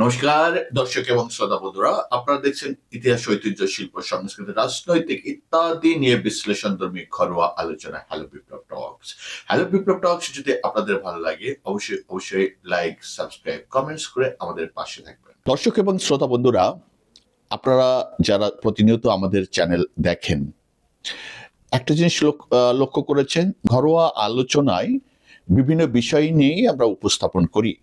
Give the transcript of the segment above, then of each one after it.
নমস্কার, দর্শক এবং শ্রোতা বন্ধুরা, আপনারা দেখছেন ইতিহাস ঐতিহ্য, শিল্প, সংস্কৃতি, রাজনৈতিক ইত্যাদি নিয়ে বিশ্লেষণধর্মী ঘরোয়া আলোচনা হ্যালো বিপ্লব টক্স হ্যালো বিপ্লব টক্স যদি আপনাদের ভালো লাগে, অবশ্যই অবশ্যই লাইক সাবস্ক্রাইব কমেন্টস করে আমাদের পাশে থাকবেন। দর্শক এবং শ্রোতা বন্ধুরা, আপনারা যারা প্রতিনিয়ত আমাদের চ্যানেল দেখেন, একটা জিনিস লক- লক্ষ্য করেছেন, ঘরোয়া আলোচনায় বিভিন্ন বিষয় নিয়েই আমরা উপস্থাপন করি।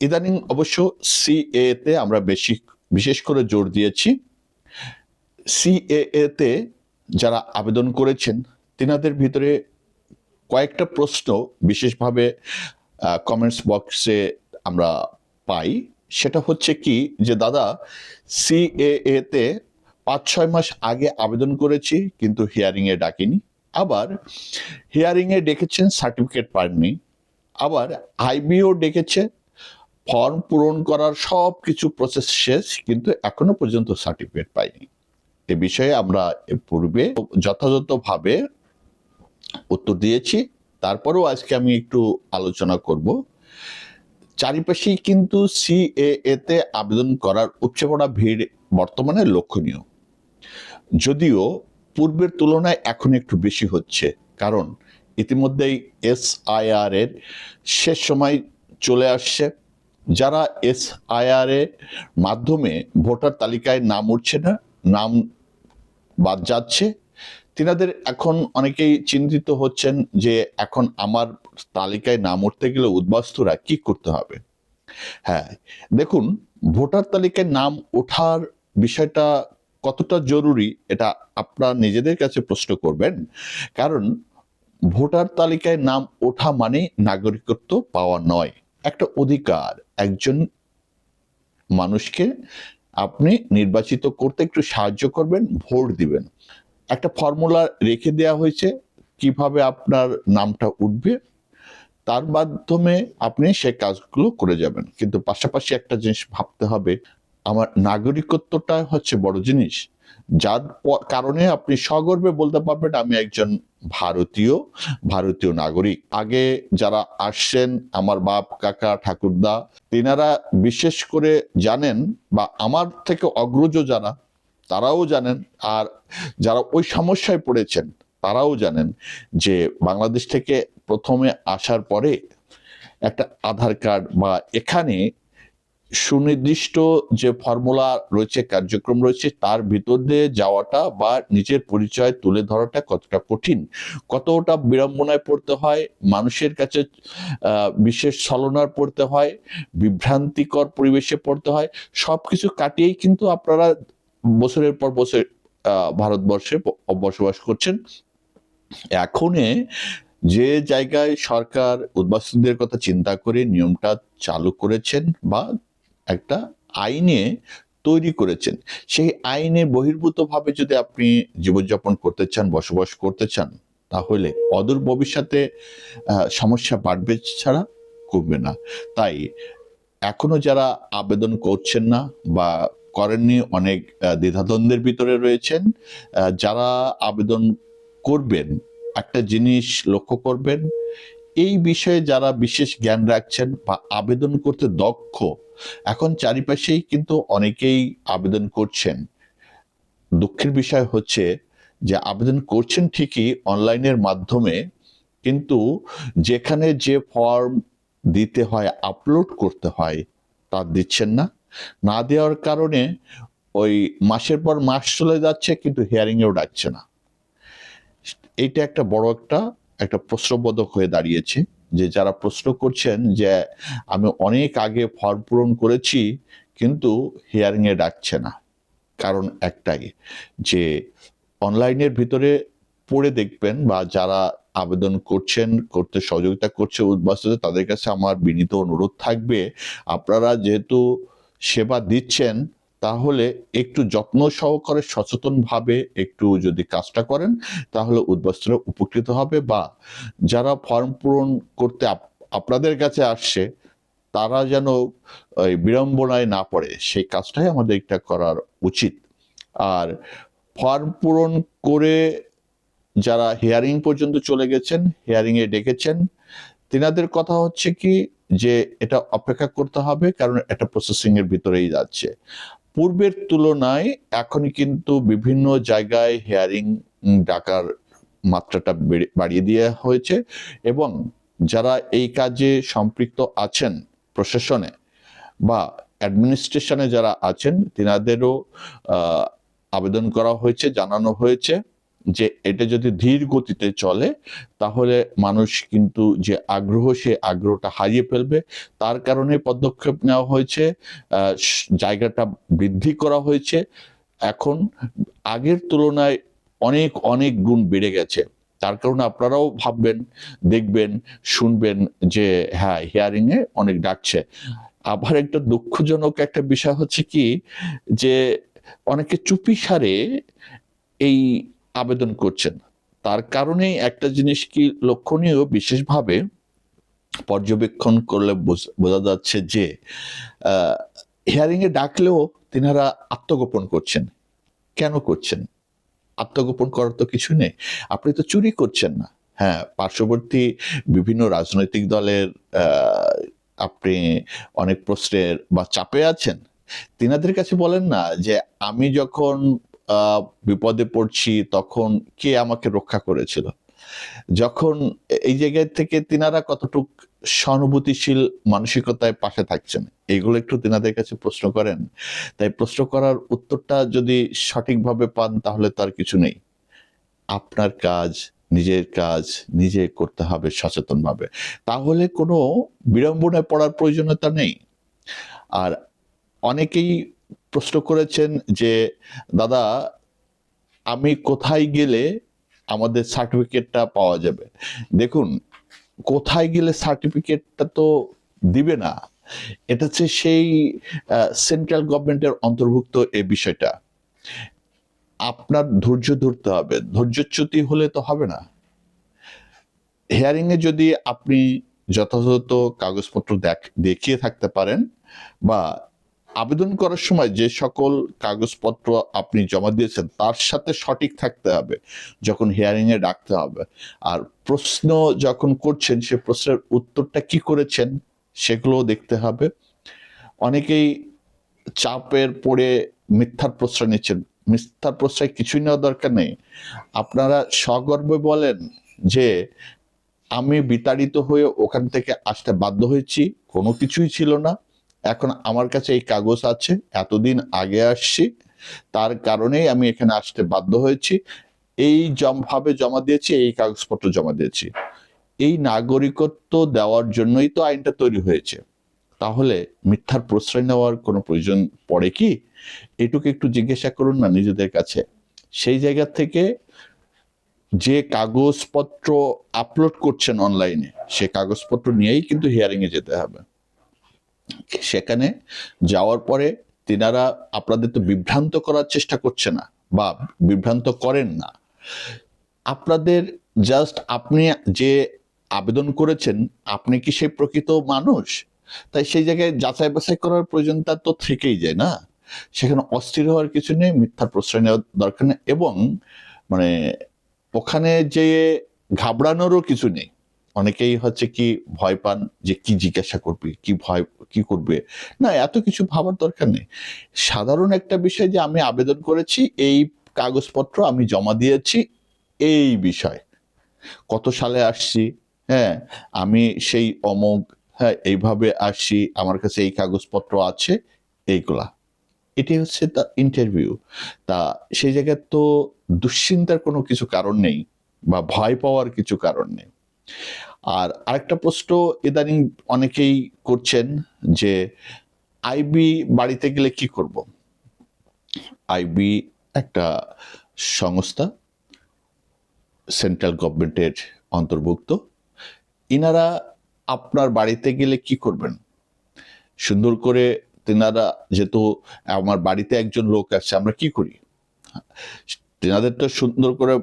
ইদানিং অবশ্য সিএ তে আমরা বেশি, বিশেষ করে জোর দিয়েছি। সিএ তে যারা আবেদন করেছেন, তিনাদের ভিতরে কয়েকটা প্রশ্ন বিশেষভাবে কমেন্টস বক্সে আমরা পাই। সেটা হচ্ছে কি যে, দাদা সিএ তে পাঁচ ছয় মাস আগে আবেদন করেছি, কিন্তু হিয়ারিং এ ডাকিনি। আবার হিয়ারিং এ ডেকেছেন সার্টিফিকেট পাননি। আবার আইবিও ডেকেছে ফর্ম পূরণ করার সব কিছু প্রসেস শেষ, কিন্তু এখনও পর্যন্ত সার্টিফিকেট পাইনি। এ বিষয়ে আমরা পূর্বে যথাযথভাবে উত্তর দিয়েছি। তারপরেও আজকে আমি একটু আলোচনা করব। চারিপাশেই কিন্তু সিএএ তে আবেদন করার উপচে পড়া ভিড় বর্তমানে লক্ষণীয়। যদিও পূর্বের তুলনায় এখন একটু বেশি হচ্ছে, কারণ ইতিমধ্যেই এস এসআইআর এর শেষ সময় চলে আসছে। যারা এসআইআর এর মাধ্যমে ভোটার তালিকায় নাম উঠছে না, নাম বাদ যাচ্ছে, তিনাদের এখন অনেকেই চিন্তিত হচ্ছেন যে এখন আমার তালিকায় নাম উঠতে গেলে উদ্বাস্তুরা কি করতে হবে। হ্যাঁ দেখুন, ভোটার তালিকায় নাম ওঠার বিষয়টা কতটা জরুরি এটা আপনারা নিজেদের কাছে প্রশ্ন করবেন। কারণ ভোটার তালিকায় নাম ওঠা মানে নাগরিকত্ব পাওয়া নয়। একটা অধিকার, একজন মানুষকে আপনি নির্বাচিত করতে একটু সাহায্য করবেন, ভোট দিবেন। একটা ফর্মুলা রেখে দেওয়া হয়েছে কীভাবে আপনার নামটা উঠবে, তার মাধ্যমে আপনি সেই কাজগুলো করে যাবেন। কিন্তু পাশাপাশি একটা জিনিস ভাবতে হবে, আমার নাগরিকত্বটা হচ্ছে বড় জিনিস। যার কারণে আপনি সগর্বে বলতে পারবেন আমি একজন ভারতীয় ভারতীয় নাগরিক। আগে যারা আসছেন, আমার বাপ, কাকা, ঠাকুরদা, তেনারা বিশেষ করে জানেন বা আমার থেকে অগ্রজ যারা, তারাও জানেন। আর যারা ওই সমস্যায় পড়েছেন, তারাও জানেন যে বাংলাদেশ থেকে প্রথমে আসার পরে একটা আধার কার্ড বা এখানে সুনির্দিষ্ট যে ফর্মুলা রয়েছে, কার্যক্রম রয়েছে, তার ভিতর দিয়ে যাওয়াটা বা নিজের পরিচয় তুলে ধরাটা কতটা কঠিন? কতটা বিড়ম্বনায় পড়তে হয়? মানুষের কাছে বিশেষ ছলনার পড়তে হয়? বিভ্রান্তিকর পরিবেশে পড়তে হয়? সবকিছু কাটিয়েই কিন্তু আপনারা বছরের পর বছর ভারতবর্ষে বসবাস করছেন। এখনে যে জায়গায় সরকার উদ্বাস্তুদের কথা চিন্তা করে নিয়মটা চালু করেছেন বা একটা আইনে তৈরি করেছেন। সেই আইনে বহির্ভূতভাবে যদি আপনি জীবনযাপন করতে চান, বসবাস করতে চান, তাহলে অদূর ভবিষ্যতে সমস্যা বাড়বে ছাড়া কমবে না। তাই এখনও যারা আবেদন করছেন না বা করেননি, অনেক দ্বিধাদ্বন্দ্বের ভিতরে রয়েছেন যারা আবেদন করবেন, একটা জিনিস লক্ষ্য করবেন এই বিষয়ে যারা বিশেষ জ্ঞান রাখছেন বা আবেদন করতে দক্ষ, এখন চারিপাশেই কিন্তু অনেকেই আবেদন করছেন। দুঃখের বিষয় হচ্ছে যে আবেদন করছেন ঠিকই অনলাইনের মাধ্যমে, কিন্তু যেখানে যে ফর্ম দিতে হয়, আপলোড করতে হয়, তা দিচ্ছেন না। না দেওয়ার কারণে ওই মাসের পর মাস চলে যাচ্ছে, কিন্তু হিয়ারিংয়েও ডাকছে না। এইটা একটা বড় একটা একটা প্রশ্নবোধক হয়ে দাঁড়িয়েছে যে যারা প্রশ্ন করছেন যে আমি অনেক আগে ফর্ম পূরণ করেছি, কিন্তু হিয়ারিং এ ডাকছে না। কারণ একটাই যে অনলাইনের ভিতরে পড়ে দেখবেন বা যারা আবেদন করছেন, করতে সহযোগিতা করছে উদ্বাস্তুদের তাদের কাছে আমার বিনীত অনুরোধ থাকবে, আপনারা যেহেতু সেবা দিচ্ছেন তাহলে একটু যত্ন সহকারে সচেতনভাবে একটু যদি কাজটা করেন, তাহলে উদ্বাস্তুরা উপকৃত হবে বা যারা ফর্ম পূরণ করতে আপনাদের কাছে আসছে, তারা যেন বিড়ম্বনায় না পড়ে, সেই কাজটাই আমাদের এটা করার উচিত। আর ফর্ম পূরণ করে যারা হিয়ারিং পর্যন্ত চলে গেছেন হিয়ারিং এ ডেকেছেন, তিনাদের কথা হচ্ছে কি, যে এটা অপেক্ষা করতে হবে, কারণ এটা প্রসেসিং এর ভিতরেই যাচ্ছে। পূর্বের তুলনায় এখনই কিন্তু বিভিন্ন জায়গায় হেয়ারিং ডাকার মাত্রাটা বেড়ে- বাড়িয়ে দেওয়া হয়েছে এবং যারা এই কাজে সম্পৃক্ত আছেন প্রশাসনে বা অ্যাডমিনিস্ট্রেশনে যারা আছেন, তিনাদেরও আবেদন করা হয়েছে, জানানো হয়েছে। যে এটা যদি ধীর গতিতে চলে, তাহলে মানুষ কিন্তু যে আগ্রহ, সে আগ্রহটা হারিয়ে ফেলবে। তার কারণে পদক্ষেপ নেওয়া হয়েছে জায়গাটা বৃদ্ধি করা হয়েছে। এখন আগের তুলনায় অনেক অনেক গুণ বেড়ে গেছে। তার কারণে আপনারাও ভাববেন, দেখবেন, শুনবেন যে হ্যাঁ হিয়ারিং এ অনেক ডাকছে। আবার একটা দুঃখজনক একটা বিষয় হচ্ছে কি, যে অনেকে চুপি সারে এই আবেদন করছেন। তার কারণে একটা জিনিস কি লক্ষণীয় বিশেষভাবে পর্যবেক্ষণ করলে বোঝ- যাচ্ছে যে হিয়ারিং এ ডাকলেও তিনারা আত্মগোপন করছেন। কেন করছেন? আত্মগোপন করার তো কিছু নেই। আপনি তো চুরি করছেন না। হ্যাঁ পার্শ্ববর্তী বিভিন্ন রাজনৈতিক দলের আপনি অনেক প্রশ্নের বা চাপে আছেন। তিনাদের কাছে বলেন না যে, আমি যখন বিপদে পড়ছি, তখন কে আমাকে রক্ষা করেছিল? যখন এই জায়গায় থেকে তিনারা কতটুক সহানুভূতিশীল মানসিকতায় পাশে থাকছেন, এগুলো একটু তিনাদের কাছে প্রশ্ন করেন। তাই প্রশ্ন করার উত্তরটা যদি সঠিকভাবে পান, তাহলে তার কিছু নেই। আপনার কাজ, নিজের কাজ, নিজে করতে হবে সচেতনভাবে। তাহলে কোনো বিড়ম্বনায় পড়ার প্রয়োজনীয়তা নেই। আর অনেকেই প্রশ্ন করেছেন যে, দাদা, আমি কোথায় গেলে আমাদের সার্টিফিকেটটা পাওয়া যাবে? দেখুন, কোথায় গেলে সার্টিফিকেটটা তো দিবে না, এটা হচ্ছে সেই সেন্ট্রাল গভর্নমেন্টের অন্তর্ভুক্ত এই বিষয়টা। আপনার ধৈর্য ধরতে হবে। ধৈর্যচ্যুতি হলে তো হবে না। হিয়ারিং এ যদি আপনি যথাযথ কাগজপত্র দেখ- দেখিয়ে থাকতে পারেন বা আবেদন করার সময় যে সকল কাগজপত্র আপনি জমা দিয়েছেন, তার সাথে সঠিক থাকতে হবে, যখন হিয়ারিং এ ডাকতে হবে। আর প্রশ্ন যখন করছেন, সে প্রশ্নের উত্তরটা কি করেছেন সেগুলো দেখতে হবে। অনেকেই চাপের পড়ে মিথ্যার প্রশ্রয় নিচ্ছেন। মিথ্যার প্রশ্রয় কিছুই নেওয়া দরকার নেই। আপনারা সগর্বে বলেন যে, আমি বিতাড়িত হয়ে ওখান থেকে আসতে বাধ্য হয়েছি, কোনো কিছুই ছিল না। এখন আমার কাছে এই কাগজ আছে, এতদিন আগে আসছি, তার কারণেই আমি এখানে আসতে বাধ্য হয়েছি। এই ভাবে জমা দিয়েছি, এই কাগজপত্র জমা দিয়েছি। এই নাগরিকত্ব দেওয়ার জন্যই তো আইনটা তৈরি হয়েছে। তাহলে মিথ্যার প্রশ্রয় নেওয়ার কোনো প্রয়োজন পড়ে কি? এটুকু একটু জিজ্ঞাসা করুন না নিজেদের কাছে। সেই জায়গা থেকে যে কাগজপত্র আপলোড করছেন অনলাইনে, সে কাগজপত্র নিয়েই কিন্তু হিয়ারিং এ যেতে হবে। সেখানে যাওয়ার পরে তিনারা আপনাদের তো বিভ্রান্ত করার চেষ্টা করছে না বা বিভ্রান্ত করেন না। আপনাদের জাস্ট আপনি যে আবেদন করেছেন, আপনি কি সেই প্রকৃত মানুষ? তাই সেই জায়গায় যাচাই বাছাই করার প্রয়োজনটা তো থেকেই যায় না। সেখানে অস্থির হওয়ার কিছু নেই, মিথ্যার প্রশ্রয় নেওয়ার দরকার নেই এবং মানে ওখানে যে ঘাবড়ানোরও কিছু নেই। অনেকেই হচ্ছে কি ভয় পান যে কি জিজ্ঞাসা করবে, কি ভয়, কি করবে। না, এত কিছু ভাবার দরকার নেই। সাধারণ একটা বিষয় যে আমি আবেদন করেছি, এই কাগজপত্র আমি জমা দিয়েছি, এই বিষয়। কত সালে আসছি? হ্যাঁ আমি সেই অমোক হ্যাঁ এইভাবে আসছি, আমার কাছে এই কাগজপত্র আছে, এইগুলা। এটি হচ্ছে তা ইন্টারভিউ তা সেই জায়গায় তো দুশ্চিন্তার কোনো কিছু কারণ নেই, বা ভয় পাওয়ার কিছু কারণ নেই। আর আরেকটা প্রশ্ন ইদানিং অনেকেই করছেন যে আইবি বাড়িতে গেলে কি করব? আইবি একটা সংস্থা, সেন্ট্রাল গভর্নমেন্টের অন্তর্ভুক্ত। ইনারা আপনার বাড়িতে গেলে কি করবেন? সুন্দর করে তেনারা যেহেতু আমার বাড়িতে একজন লোক আছে, আমরা কি করি? তেনাদের তো সুন্দর করে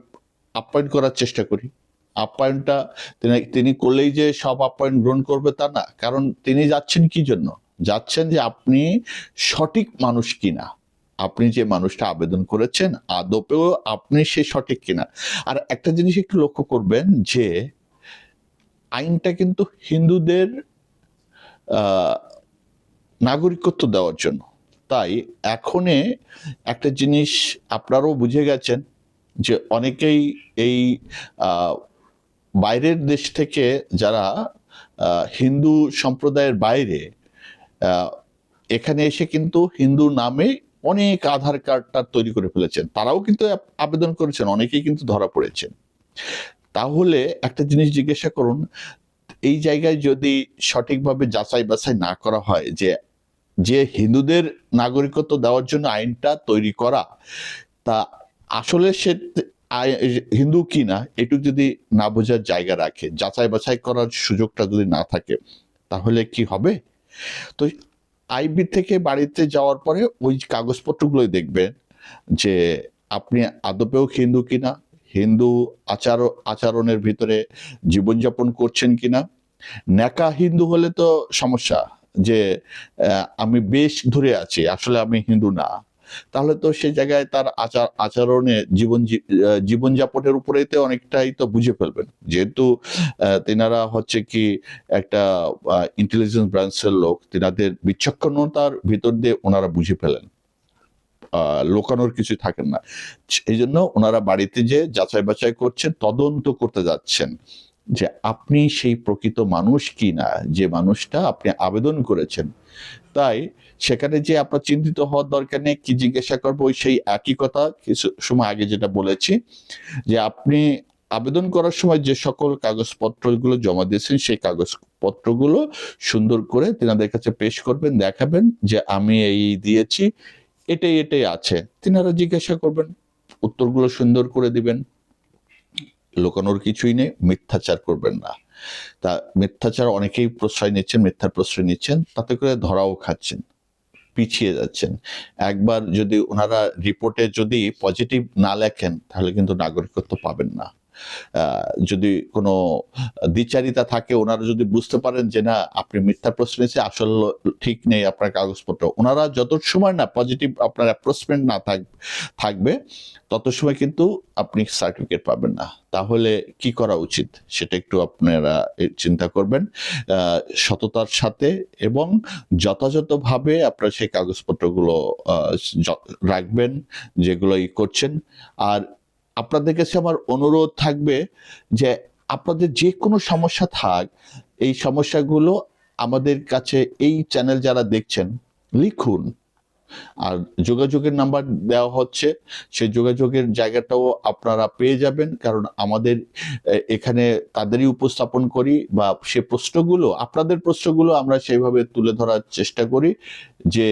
আপ্যায়ন করার চেষ্টা করি। আপ্যায়নটা তিনি তিনি করলেই যে সব আপ্যায়ন গ্রহণ করবে তা না। কারণ তিনি যাচ্ছেন কি জন্য? যাচ্ছেন যে আপনি সঠিক মানুষ কিনা। আপনি যে মানুষটা আবেদন করেছেন, আদপেও আপনি সে সঠিক কিনা। আর একটা জিনিস একটু লক্ষ্য করবেন যে, আইনটা কিন্তু হিন্দুদের নাগরিকত্ব দেওয়ার জন্য। তাই এখনে একটা জিনিস আপনারাও বুঝে গেছেন যে অনেকেই এই বাইরের দেশ থেকে যারা হিন্দু সম্প্রদায়ের বাইরে এখানে এসে কিন্তু হিন্দু নামে অনেক আধার কার্ডটা তৈরি করে ফেলেছেন। তারাও কিন্তু আবেদন করেছেন, অনেকেই কিন্তু ধরা পড়েছেন। তাহলে একটা জিনিস জিজ্ঞাসা করুন, এই জায়গায় যদি সঠিকভাবে যাচাই বাছাই না করা হয় যে যে হিন্দুদের নাগরিকত্ব দেওয়ার জন্য আইনটা তৈরি করা, তা আসলে সে হিন্দু কি না, এটুকু যদি না বোঝার জায়গা রাখে, যাচাই বাছাই করার সুযোগটা যদি না থাকে, তাহলে কি হবে? তো আইবি থেকে বাড়িতে যাওয়ার পরে ওই কাগজপত্রগুলোই দেখবেন যে আপনি আদপেও হিন্দু কিনা হিন্দু আচার, আচরণের ভিতরে জীবনযাপন করছেন কিনা ন্যাকা হিন্দু হলে তো সমস্যা যে আমি বেশ ধরে আছি, আসলে আমি হিন্দু না। তাহলে তো সেই জায়গায় তার আচার, আচরণে জীবন জীবনযাপনের উপরেই তো অনেকটাই তো বুঝে ফেলবেন। যেহেতু তেনারা হচ্ছে কি একটা ইন্টেলিজেন্স ব্রাঞ্চের লোক, তেনাদের বিচক্ষণতার ভিতর দিয়ে ওনারা বুঝে ফেলেন। লোকানোর কিছু থাকেন না। এই জন্য ওনারা বাড়িতে যে যাচাই বাছাই করছেন, তদন্ত করতে যাচ্ছেন যে আপনি সেই প্রকৃত মানুষ কি না? যে মানুষটা আপনি আবেদন করেছেন তাই সেখানে যে আপনার চিন্তিত হওয়ার দরকার নেই, কি জিজ্ঞাসা করব, ওই সেই একই কথা কিছু সময় আগে যেটা বলেছি, যে আপনি আবেদন করার সময় যে সকল কাগজপত্রগুলো জমা দিয়েছেন, সেই কাগজপত্রগুলো সুন্দর করে তেনাদের কাছে পেশ করবেন, দেখাবেন যে আমি এই দিয়েছি, এটাই এটাই আছে। তিনারা জিজ্ঞাসা করবেন, উত্তরগুলো সুন্দর করে দিবেন। লোকানোর কিছুই নেই, মিথ্যাচার করবেন না। তা মিথ্যাচার অনেকেই প্রশ্রয় নিচ্ছেন, মিথ্যার প্রশ্রয় নিচ্ছেন, তাতে করে ধরাও খাচ্ছেন, পিছিয়ে যাচ্ছেন। একবার যদি ওনারা রিপোর্টে যদি পজিটিভ না লেখেন, তাহলে কিন্তু নাগরিকত্ব পাবেন না। যদি কোনো দ্বিচারিতা থাকে, ওনারা যদি বুঝতে পারেন যে না, আপনি মিথ্যা প্রশ্ন নিয়েছে আসল ঠিক নেই আপনার কাগজপত্র। ওনারা যত সময় না পজিটিভ আপনার অ্যাপ্রোচমেন্ট না থাক, থাকবে তত সময় কিন্তু আপনি সার্টিফিকেট পাবেন না। তাহলে কি করা উচিত? সেটা একটু আপনারা চিন্তা করবেন। সততার সাথে এবং যথাযথভাবে আপনারা সেই কাগজপত্রগুলো রাখবেন, যেগুলো ই করছেন। আর আপনাদের কাছে আমার অনুরোধ থাকবে যে আপনাদের যে কোনো সমস্যা থাক, এই সমস্যাগুলো আমাদের কাছে এই চ্যানেল যারা দেখছেন, লিখুন। আর যোগাযোগের নাম্বার দেওয়া হচ্ছে, সেই যোগাযোগের জায়গাটাও আপনারা পেয়ে যাবেন, কারণ আমাদের এখানে তাদেরই উপস্থাপন করি বা সে প্রশ্নগুলো, আপনাদের প্রশ্নগুলো আমরা সেইভাবে তুলে ধরার চেষ্টা করি যে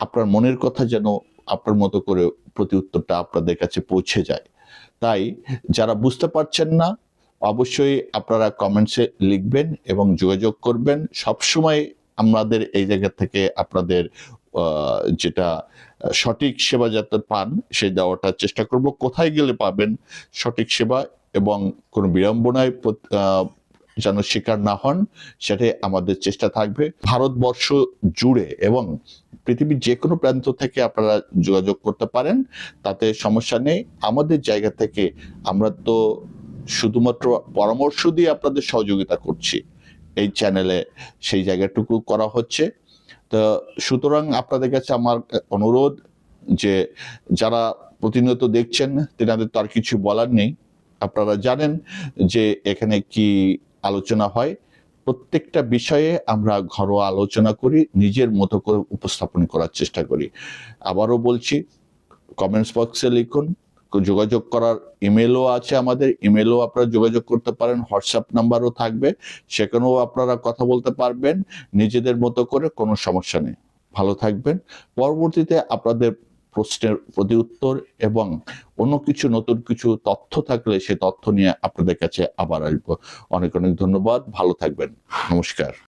আপনার মনের কথা যেন আপনার মতো করে প্রতি উত্তরটা আপনাদের কাছে পৌঁছে যায়। তাই যারা বুঝতে পারছেন না, অবশ্যই আপনারা কমেন্টসে লিখবেন এবং যোগাযোগ করবেন। সবসময় আমাদের এই জায়গা থেকে আপনাদের যেটা সঠিক সেবা যাতে পান, সেই দেওয়াটার চেষ্টা করব। কোথায় গেলে পাবেন সঠিক সেবা এবং কোনো বিড়ম্বনায় যেন শিকার না হন, সেটাই আমাদের চেষ্টা থাকবে। ভারতবর্ষ জুড়ে এবং পৃথিবীর যে কোনো প্রান্ত থেকে আপনারা যোগাযোগ করতে পারেন। তাতে সমস্যা নেই। আমাদের জায়গা থেকে আমরা তো শুধুমাত্র পরামর্শ দিয়ে আপনাদের সহযোগিতা করছি। এই চ্যানেলে সেই জায়গাটুকু করা হচ্ছে। তো সুতরাং আপনাদের কাছে আমার অনুরোধ যে যারা প্রতিনিয়ত দেখছেন, তেনাদের তো আর কিছু বলার নেই। আপনারা জানেন যে এখানে কি আলোচনা হয়। প্রত্যেকটা বিষয়ে আমরা ঘরোয়া আলোচনা করি, নিজের মতো করে উপস্থাপন করার চেষ্টা করি। আবারও বলছি কমেন্টস বক্সে লিখুন, যোগাযোগ করার ইমেলও আছে আমাদের ইমেলও আপনারা যোগাযোগ করতে পারেন হোয়াটসঅ্যাপ নাম্বারও থাকবে, সেখানেও আপনারা কথা বলতে পারবেন, নিজেদের মতো করে কোনো সমস্যা নেই। ভালো থাকবেন। পরবর্তীতে আপনাদের প্রশ্নের প্রতি উত্তর এবং অন্য কিছু নতুন কিছু তথ্য থাকলে সে তথ্য নিয়ে আপনাদের কাছে আবার আসব। অনেক অনেক ধন্যবাদ। ভালো থাকবেন। নমস্কার।